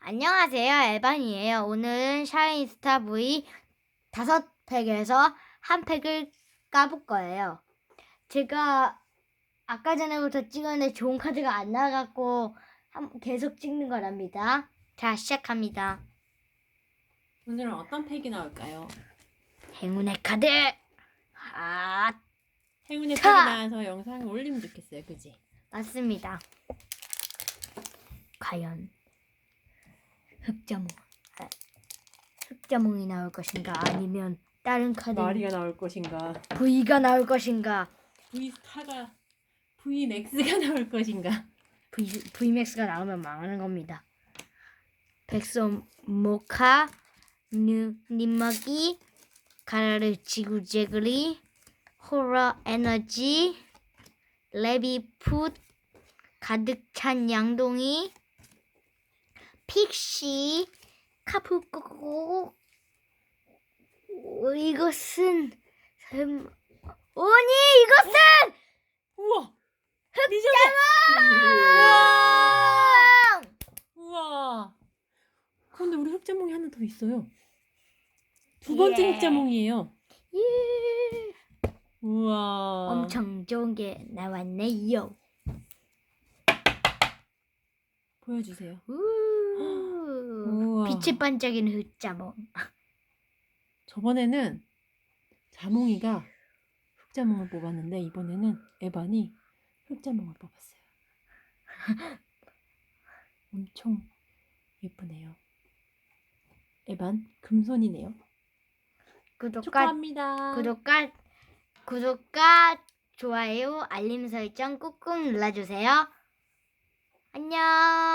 안녕하세요. 에반이에요. 오늘은 샤이니스타 V 다섯 팩에서 한 팩을 까볼 거예요. 제가 아까 전에부터 찍었는데 좋은 카드가 안 나와갖고 한- 계속 찍는 거랍니다. 자, 시작합니다. 오늘은 어떤 팩이 나올까요? 행운의 카드! 아, 행운의 팩이 차! 나와서 영상을 올리면 좋겠어요, 그지? 맞습니다. 과연 흑자몽 아, 흑자몽이 나올 것인가 아니면 다른 카드 마리가 나올 것인가? V가 나올 것인가 V 스타가 V 맥스가 나올 것인가? V V맥스가 나오면 망하는 겁니다. 백솜 모카 뉴 님먹이 가라르 지구 제그리 호러 에너지 레비풋 가득 찬 양동이 픽시 카푸꼬 오, 이것은 설마 오니 이것은 우와! 흑자몽 우와! 그런데 우리 흑자몽이 하나 더 있어요. 두 번째 예. 흑자몽이에요. 예. 우와! 엄청 좋은 게 나왔네요. 보여주세요. 우. 빛이 반짝이는 흑자몽. 저번에는 자몽이가 흑자몽을 뽑았는데 이번에는 에반이 흑자몽을 뽑았어요. 엄청 예쁘네요. 에반 금손이네요. 구독과 축하합니다. 구독과 구독과 좋아요 알림 설정 꾹꾹 눌러주세요. 안녕.